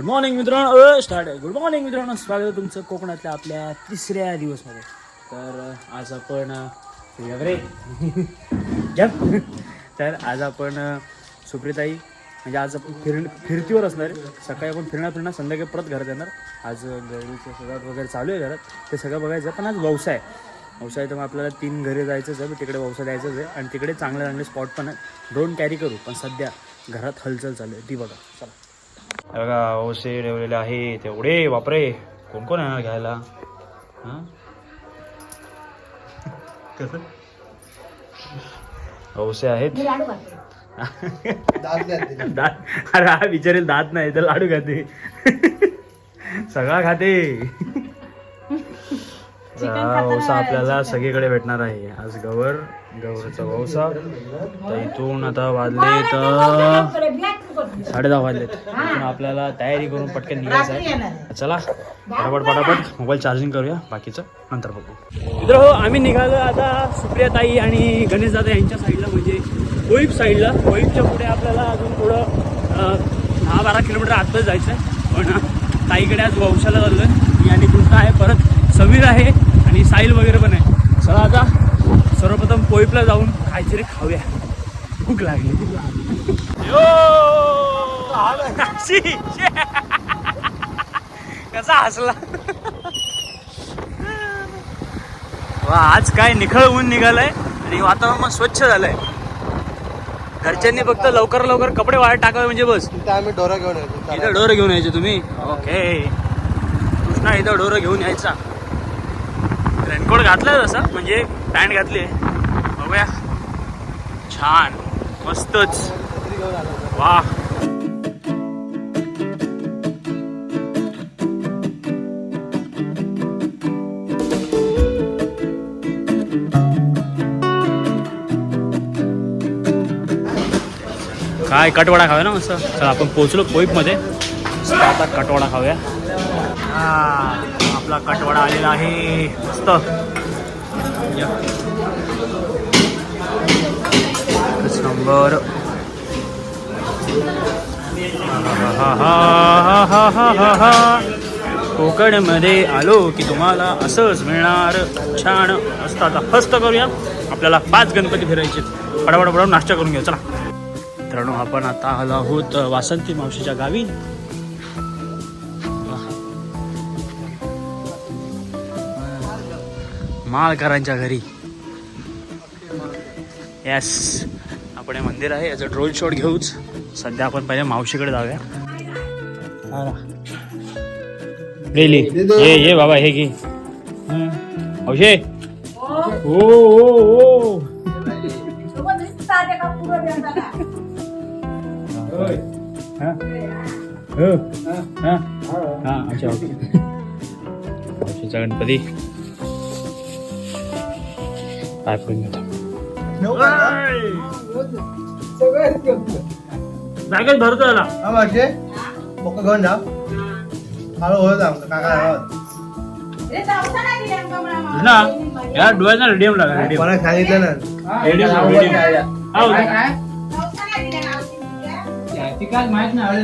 Good morning मित्रांनो. Start आहे. Good morning मित्रांनो. स्वागत आहे तुमचं कोकणातल्या आपल्या तिसऱ्या दिवसमध्ये. तर आज आपण रे. तर आज आपण सुप्रीताई सुप्रिताई म्हणजे आज आपण फिर फिरतीवर असणार सकाळी आपण फिरणार फिरणार संध्याकाळी परत घरात येणार आज गरीचं सगळं वगैरे चालू आहे घरात. ते सगळं बघायचं पण आज व्यवसाय व्यवसाय तर मग आपल्याला तीन घरी जायचंच आहे. तिकडे व्यवसाय द्यायचंच आहे. आणि तिकडे चांगले चांगले स्पॉट पण आहेत. ड्रोन कॅरी करू. पण सध्या घरात हलचल चालू आहे. ती बघा. चला. बघा ओसे ठेवलेले आहे तेवढे बापरे. कोण कोण येणार घ्यायला? हां? कसं? ओसे आहेत. दात अरे हा विचारेल दात नाही तर लाडू खाते. सगळा खाते. हा वौसा आपल्याला सगळीकडे भेटणार आहे. आज गवर गवरचा वौसा तर इथून आता वाजले तर साडे दहा वाजलेत. आपल्याला तयारी करून पटकन निघायचं आहे. चला फटाफट फटाफट मोबाईल चार्जिंग करूया. बाकीचं नंतर बघू. मित्र हो आम्ही निघालो आता सुप्रियाताई आणि गणेश दादा यांच्या साईडला म्हणजे कोईप साईडला कोईपच्या पुढे आपल्याला अजून थोडं दहा बारा किलोमीटर आतच जायचं आहे पण ताईकडे आज वंशाला चाललो आहे आणि कृष्णा आहे. परत समीर आहे आणि साहिल वगैरे पण आहे. चला आता सर्वप्रथम कोईपला जाऊन काहीतरी खाऊया. भूक लागली. कसा हसला? वा आज काय निखळ ऊन निघालंय आणि वातावरण मग स्वच्छ झालंय. घरच्यांनी फक्त लवकर लवकर कपडे वाळत टाकावे म्हणजे बस. आम्ही डोरा घेऊन येतो इथं डोरं घेऊन यायचे तुम्ही? ओके. कृष्णा इथं डोरं घेऊन यायचा. रेनकोट घातलाय तसं म्हणजे पॅन्ट घातली बघूया. छान. मस्तच. वा. काय कटवाडा खाऊया ना मस्त? चला आपण पोचलो कोईपमध्ये आता कटवाडा खाऊया. हा आपला कटवाडा आलेला आहे. मस्त. नंबर कोकणमध्ये आलो की तुम्हाला असंच मिळणार. छान. असतं आता फस्त करूया. आपल्याला पाच गणपती फिरायचे फटाफट फटाफट नाश्ता करून घेऊ. चला. मित्रांनो आपण आता आलो आहोत वासंती मावशीच्या गावी. माळकरांच्या घरी. येस आपण हे मंदिर आहे. याचं ड्रोन शॉट घेऊच. सध्या आपण पहिले मावशीकडे जाऊया. गेली ये ये बाबा हे घे. हं. मावशे. ओ ओ ओ. हा? हो. हा? हा, अच्छा ओके. मावशीचा गणपती. काय पण. घेतो बॅगेत भरतो याला. हा मावशे? मोका घेऊन जा. हळू होत आमचं काका आहोत ना या डोळ्यांना रेडियम लागा रेडियम. मला सांगितलं ना? Radium radium.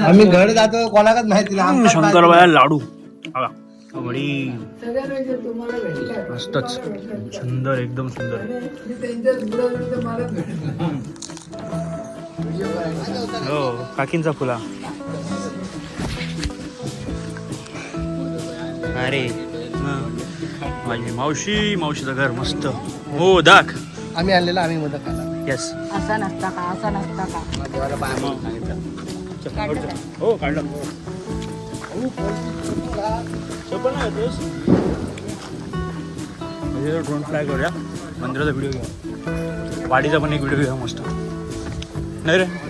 आम्ही घर जातो कोणालाच माहिती नाही. शंकरबाया लाडू. वडी मस्तच. सुंदर एकदम सुंदर. हो काकींचा फुला. अरे. हं. माझी मावशी मावशीचं घर मस्त. हो दाख. आम्ही आणलेला आम्ही मदत येस असा नसता का असा नसता का? हो काढलं. चप्पल नाही येतोस? ड्रोन फ्लाय करूया. मंदिराचा व्हिडिओ घ्या वाडीचा पण एक व्हिडिओ घ्या मस्त. नाही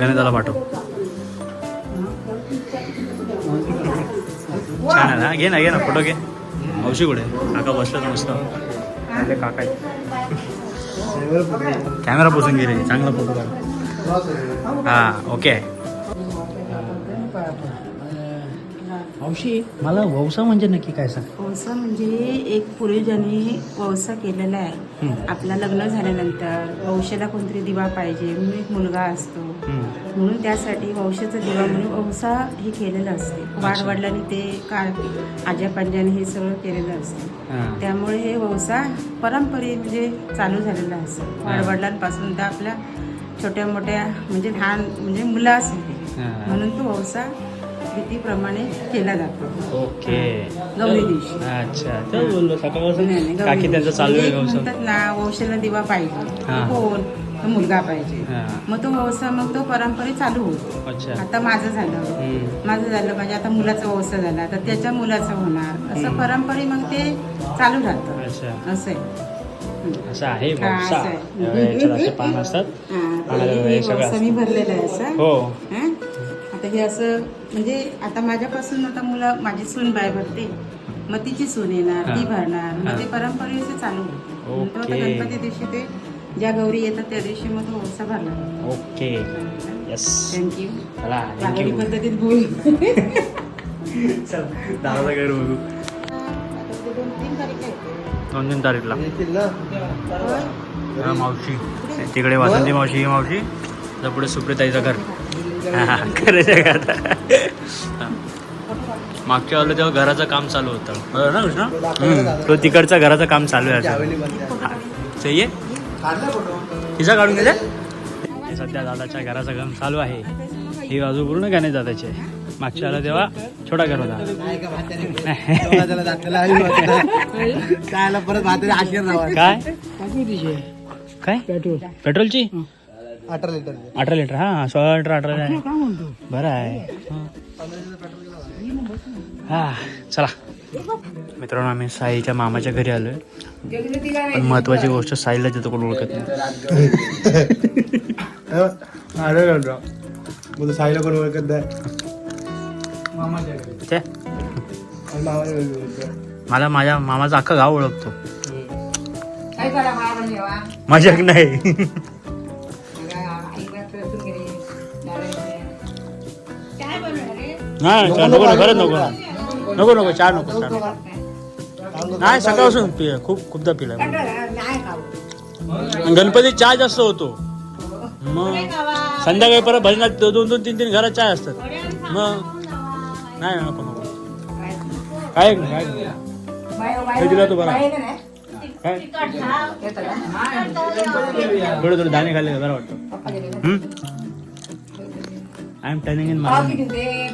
गणिताला पाठव. छान आहे ना? घे ना घे ना फोटो घे. मावशी कुठे? काका बसलं मस्त. आपले काका. कॅमेरा पुसून रे चांगला फोटो काढ. हा ओके मावशी मला वौसा म्हणजे नक्की काय सांग? वौसा म्हणजे एक पूर्वजांनी वौसा केलेला आहे. आपलं लग्न झाल्यानंतर वंशाला कोणतरी दिवा पाहिजे म्हणून एक मुलगा असतो. म्हणून त्यासाठी वंशाचा दिवा म्हणून वंसा हे केलेलं असते. वाडवडिलांनी ते काळ आज्या पंजाने हे सगळं केलेलं असते. त्यामुळे हे वंसा परंपरे म्हणजे चालू झालेला असतो. वाडवडिलांपासून तर आपल्या छोट्या मोठ्या म्हणजे लहान म्हणजे मुलं असते. म्हणून तो वंसा रीतीप्रमाणे केला जातो. ओके. गौरी दिवशी. अच्छा. तर बोललो सकाळपासून काकी त्यांचं चालू आहे म्हणजे गौसम म्हणतात ना वंशाला दिवा पाहिजे. हा. कोण? तो मुलगा पाहिजे. हा. मग तो वंसा मग तो परंपरे चालू होतो. अच्छा. आता माझं झालं. हम्म. माझं झालं म्हणजे आता मुलाचा वंसा झाला. तर त्याच्या मुलाचं होणार. असं हम्म. परंपरे मग ते चालू राहतं. अच्छा. असं आहे. असं आहे हा, वौसा असं आहे. एवढ्या याच्यात असे पान असतात. हा, तर पानाला हे वगैरे सगळं वंसा मी भरलेलं आहे असं हो. हा? हे असं म्हणजे आता माझ्यापासून आता मुलं माझी सून बाय भरते मग तिची सून येणार ती. भरणार. मग ते परंपरे असे चालू होते. आता. गणपती दिवशी ते ज्या गौरी येतात त्या दिवशी मग तो वसा भरला. ओके. येस थँक्यू थँक्यू पद्धतीत बोल. दादा घर बघू. दोन तीन तारीख आहे. दोन तीन तारीखला. मावशी. तिकडे वासंती मावशी ही मावशी. तर पुढे सुप्रिताईचं घर. आता हा. मागच्या वेळेला तेव्हा घराचं काम चालू होतं. बरोबर ना कृष्णा. तो तिकडचं घराचं काम चालू आहे. हा. सही आहे तिचा काढून हे सध्या दादाच्या घराचं काम चालू आहे. ही बाजू पूर्ण गाणे दादाचे मागच्या वेळेला तेव्हा छोटा घर होता. काय? काय पेट्रोल. पेट्रोलची? अठरा लिटर अठरा लिटर हा सोळा लिटर अठरा आहे. बरं आहे. हा चला. मित्रांनो आम्ही साईच्या मामाच्या घरी आलोय. पण महत्वाची गोष्ट साईला तिथं कोण ओळखत नाही. साईला कोण ओळखत नाही. मला माझ्या मामाचा अख्खा गाव ओळखतो. मजाक नाही. नाही चहा नको नको खरंच नको. नको नको चहा नको चहा नको. नाही सकाळपासून पिय खूप खूपदा पिला गणपती चहा जास्त होतो. मग संध्याकाळी परत भजनात दोन दोन तीन तीन घरात चहा असतात. मग नाही नको नको. काय काय? हे दिला तो बरा. काय? थोडं थोडं दाणे खाल्ले बरं वाटतं. I am turning in my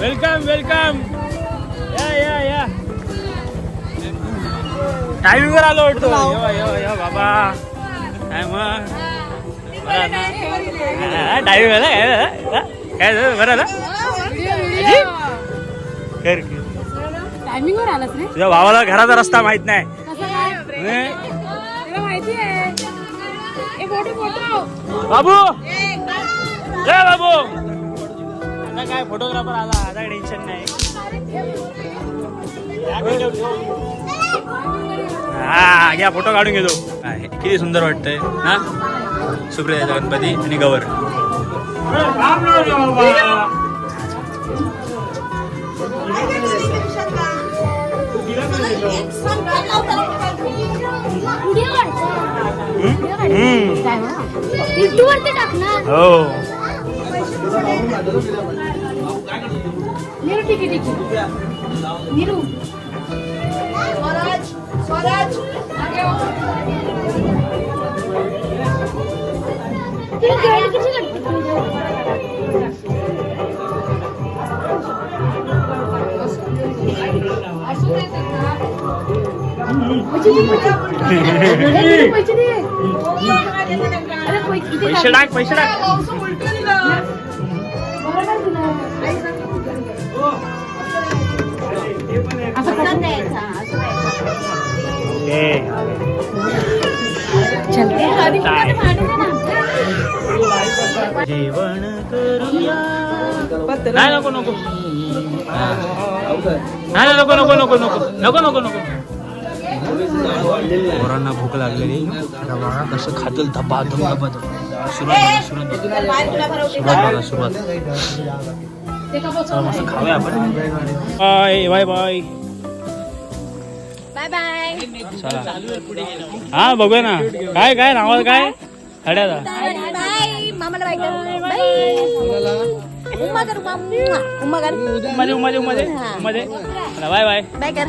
welcome welcome या या या टायमिंग वर आलो वाटतो. बाबा. काय मग? टायमिंग आला काय बरं आला कर. टायमिंगवर आलास रे. तुझ्या भावाला घराचा रस्ता माहीत नाही. ए बाबू! बाबू. आता काय फोटोग्राफर आला? टेन्शन नाही हा घ्या फोटो काढून घेतो. हा, हे किती सुंदर वाटतंय हा? सुप्रियाचा गणपती आणि गवर. युट्यूबवरती নিরু টিকি টিকি নিরু স্বরাজ স্বরাজ। আগে তুমি গাড়ি কিছু पैसे जेवण करूया नाही नको नको. नाही नको नको नको नको. नको नको नको. पोरांना भूक लागलेली. आता बघा कसं खातील धबा धबा धब. सुरुवात सुरुवात सुरुवात सुरुवात मस्त खाऊया आपण. Bye bye bye. Bye bye चला हा बघूया ना. काय काय नावात काय? हड्याचा बाय मामाला बाय कर. बाय. उम्मा कर उम्मा उम्मा कर. मध्ये मध्ये मध्ये मध्ये बाय बाय. बाय कर.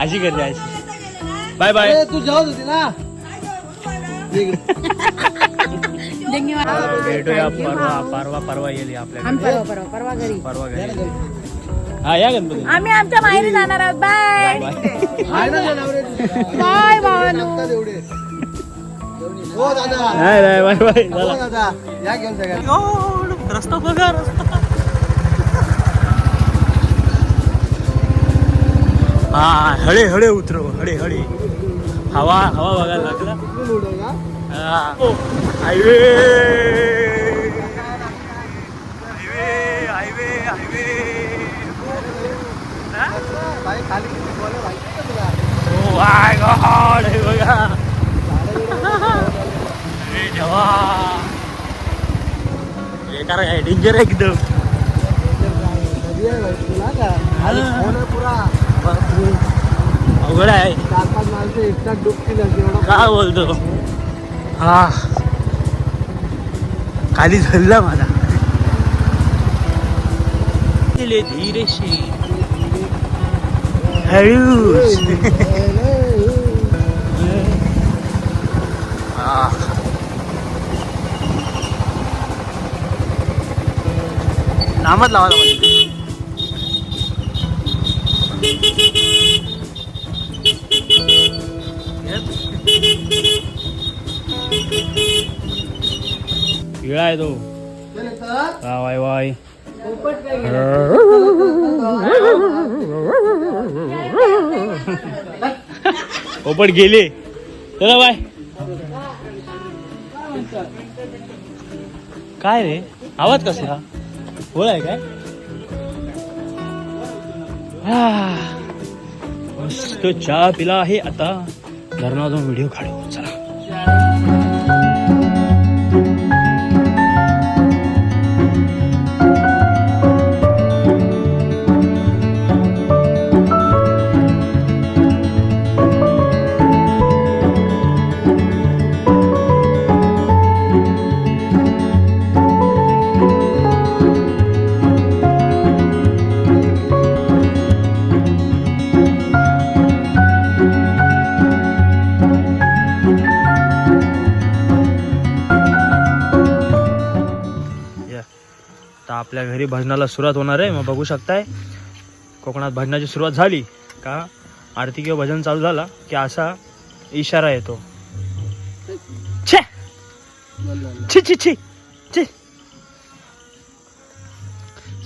अशी करते अशी. Bye bye. तू जाऊ होती ना? भेटूया परवा परवा परवा येईल आपल्याकडे. परवा परवा परवा घरी. परवा घरी. हा या गणपती आम्ही आमच्या माहेरी जाणार आहोत. बाय बाय आहे ना जनावरे बाय भावानो. हो दादा. नाही नाही बाय बाय हो चला. दादा. या घेऊन सगळ्या रस्ता बघा रस्ता. हा हळे हळे उतरव हळे हळे. हवा हवा बघायला लागला. हा. Highway. Highway highway highway. My God हे. बघा देवा आहे डेंजर आहे एकदम अवघड आहे माणसं काय बोलतो हा. खाली झल्ला माझा गेले धीरेशी हळूच हा. नामच लावायला पाहिजे किळा आहे तो हा, वाय वाय पोपट गेले. चला बाय. काय रे? आवाज कसला होळ आहे काय? मस्त चहा पिला आहे आता. धरणा जाऊन व्हिडिओ काढू. चला. भजनाला सुरुवात होणार आहे. मग बघू शकताय कोकणात भजनाची सुरुवात झाली का? आरती किंवा भजन चालू झाला की असा इशारा येतो. छे! छी छी छी! छी!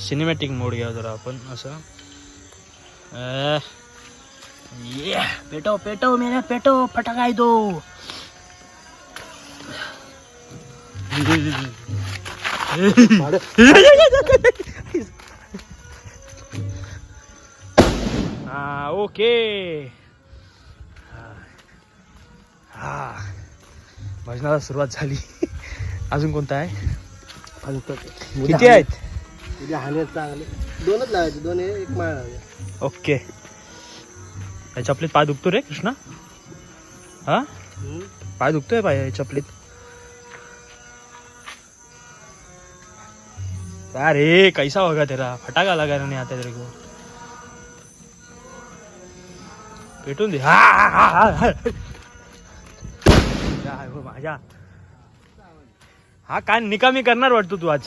सिनेमॅटिक मोड घ्या जरा आपण असं. पेटो पेटो मेरा पेटो फटाका आहे दो हा ओके हा भजनाला सुरुवात झाली. अजून कोणता आहे? किती आहेत? उद्या चांगले दोनच लावायचे दोन हे एक माळ ओके. याच्या चपलीत पाय दुखतो रे कृष्णा. हा? हम्म. पाय दुखतोय पाय चपलीत सकता अरे कैसा होगा तेरा? फटाका लगा नहीं आता तेरे को। पेटून दे। हा हा हा हा माझ्या हा काय निकामी करणार वाटतो तू आज।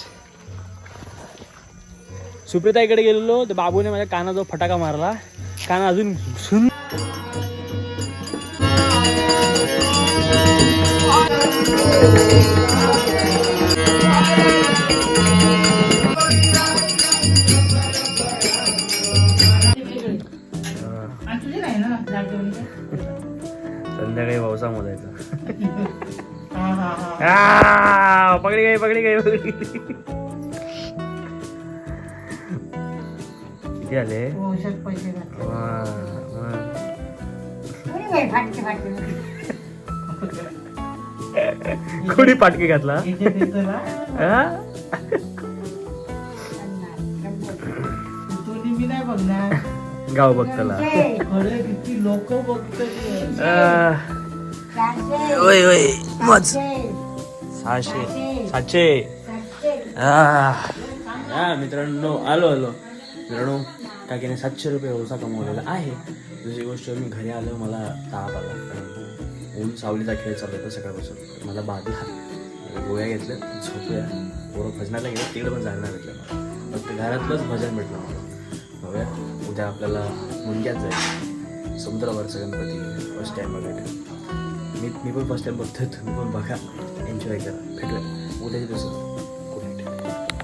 सुप्रिताईकडे गेलेलो तर बाबूने माझ्या कानाजवळ फटाका मारला. कान अजून सुन Thank you. संध्याकाळी पावसा मोजायचा हा हा हा. आ, पकडी गई पकडी गई पकडी गई. किती आले? औषध पैसे घातले. वा, वा. अरे बाई, फाटके, फाटके. कोणी पाटकी घातला? गाव बघताला. अरे किती लोक बघतात. होय होय ओय मज. सहाशे. सातशे. आ. हा मित्रांनो आलो आलो. मित्रांनो काकीने सातशे रुपये व्यवसाय कमवलेला आहे. दुसरी गोष्ट मी घरी आलो मला ताप आला. कारण ऊन सावलीचा खेळ चालू होता सकाळपासून. मला बाधला गोळ्या घेतल्या झोपूया. पोरं भजनाला गेलं तिकडे पण जाणार नाही भेटलं मला फक्त घरातलंच भजन भेटलं मला. बघूया उद्या आपल्याला मुंग्यात जायचं. समुद्रावरचा गणपती फर्स्ट टाईम बघायला मी मी पण फर्स्ट टाईम बघतोय तुम्ही पण बघा. एन्जॉय करा. भेटूया. उद्याच्या दिवसात.